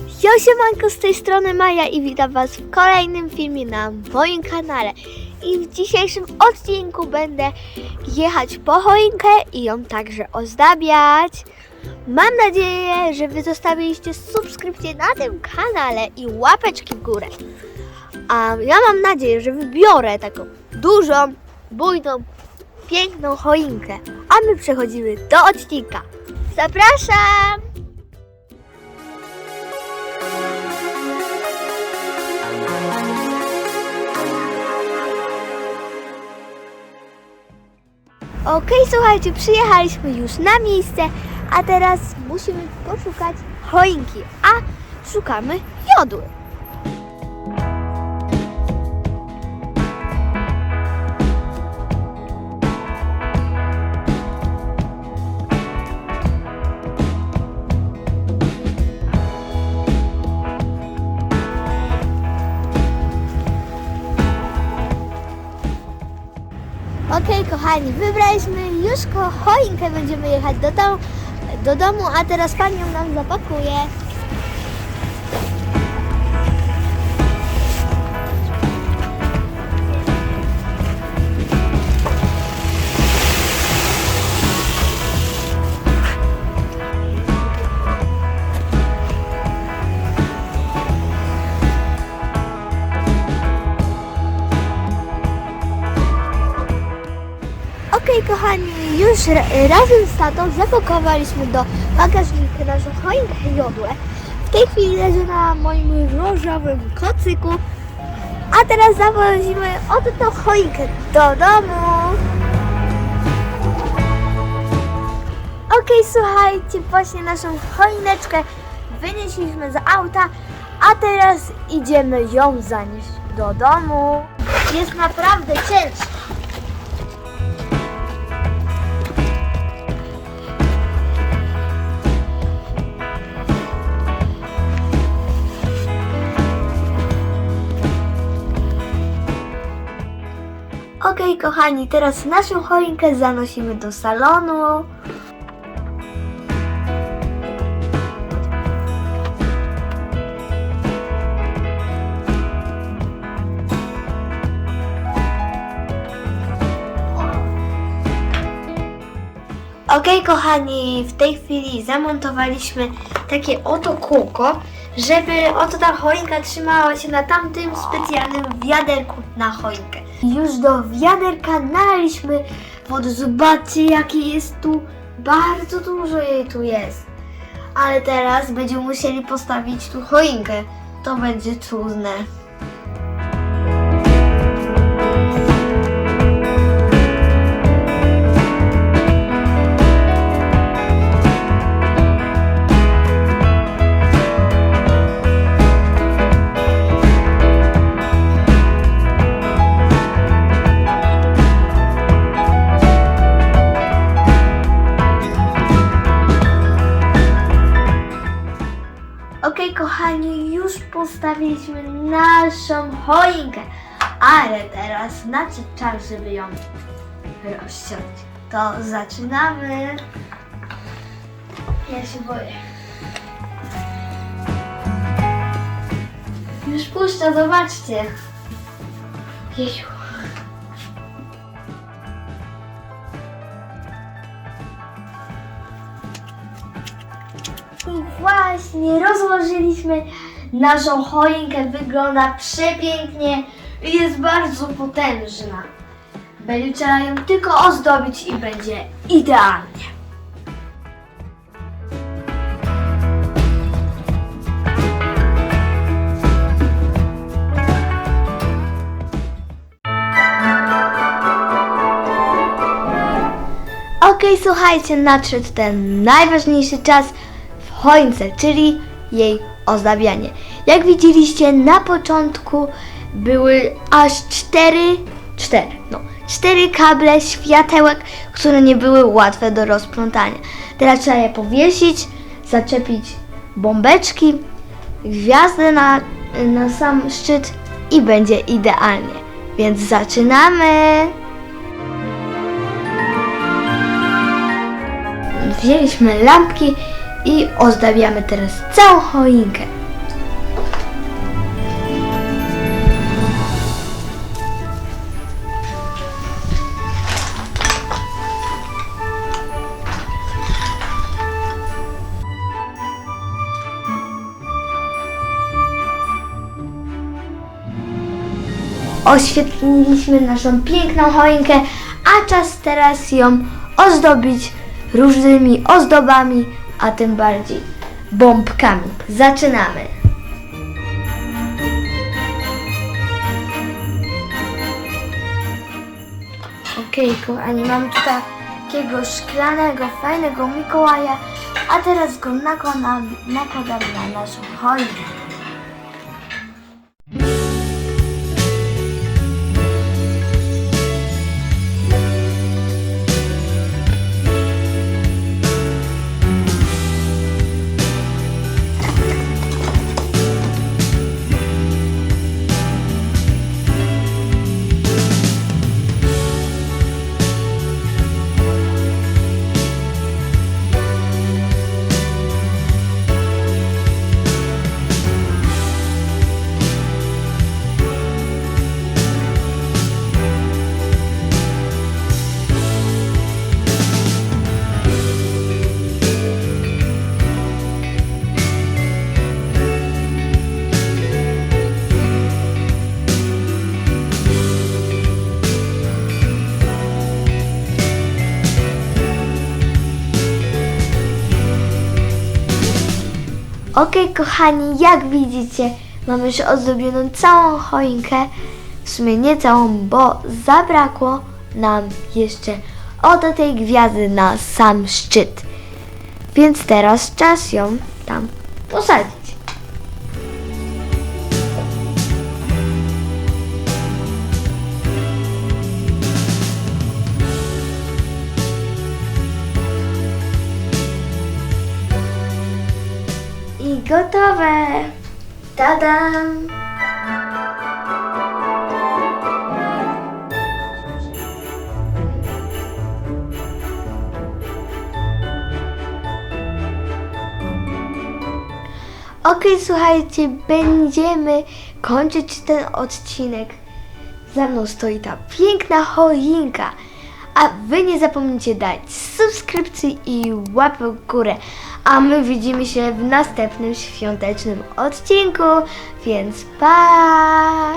Jo, siemanko, z tej strony Maja i witam Was w kolejnym filmie na moim kanale. I w dzisiejszym odcinku będę jechać po choinkę i ją także ozdabiać. Mam nadzieję, że Wy zostawiliście subskrypcję na tym kanale i łapeczki w górę. A ja mam nadzieję, że wybiorę taką dużą, bujną, piękną choinkę. A my przechodzimy do odcinka. Zapraszam! Okej, słuchajcie, przyjechaliśmy już na miejsce, a teraz musimy poszukać choinki, a szukamy jodły. Okej, kochani, wybraliśmy już choinkę, będziemy jechać do, do domu, a teraz pani ją nam zapakuje. Okej, kochani, już ra razem z tatą zapakowaliśmy do bagażnika naszą choinkę jodłę. W tej chwili leży na moim różowym kocyku. A teraz zawozimy oto tą choinkę do domu. Okej, słuchajcie, właśnie naszą choineczkę wynieśliśmy z auta, a teraz idziemy ją zanieść do domu. Jest naprawdę ciężko. Okej, kochani, teraz naszą choinkę zanosimy do salonu. Okej, kochani, w tej chwili zamontowaliśmy takie oto kółko, żeby oto ta choinka trzymała się na tamtym specjalnym wiaderku na choinkę. Już do wiaderka naliśmy wody. Zobaczcie, jakie jest tu, bardzo dużo jej tu jest. Ale teraz będziemy musieli postawić tu choinkę. To będzie trudne. Postawiliśmy naszą choinkę, ale teraz nadszedł czas, żeby ją rozciąć. To zaczynamy. Ja się boję. Już puszcza, zobaczcie. Jeju. I właśnie rozłożyliśmy naszą choinkę. Wygląda przepięknie i jest bardzo potężna. Będzie trzeba ją tylko ozdobić i będzie idealnie. Okej, słuchajcie, nadszedł ten najważniejszy czas w choince, czyli jej ozdabianie. Jak widzieliście, na początku były aż cztery, cztery, no, cztery kable światełek, które nie były łatwe do rozplątania. Teraz trzeba je powiesić, zaczepić bombeczki, gwiazdę na, na sam szczyt i będzie idealnie. Więc zaczynamy! Wzięliśmy lampki i ozdabiamy teraz całą choinkę. Oświetliliśmy naszą piękną choinkę, a czas teraz ją ozdobić różnymi ozdobami a tym bardziej bombkami. Zaczynamy! Okej, kochani, mam tutaj takiego szklanego, fajnego Mikołaja, a teraz go nakładam, nakładam na naszą choinkę. Okej, kochani, jak widzicie, mamy już ozdobioną całą choinkę. W sumie nie całą, bo zabrakło nam jeszcze oto tej gwiazdy na sam szczyt. Więc teraz czas ją tam posadzić. Gotowe! Tadam! Okej, słuchajcie, będziemy kończyć ten odcinek. Za mną stoi ta piękna choinka. A wy nie zapomnijcie dać subskrypcji i łapy w górę. A my widzimy się w następnym świątecznym odcinku. Więc pa!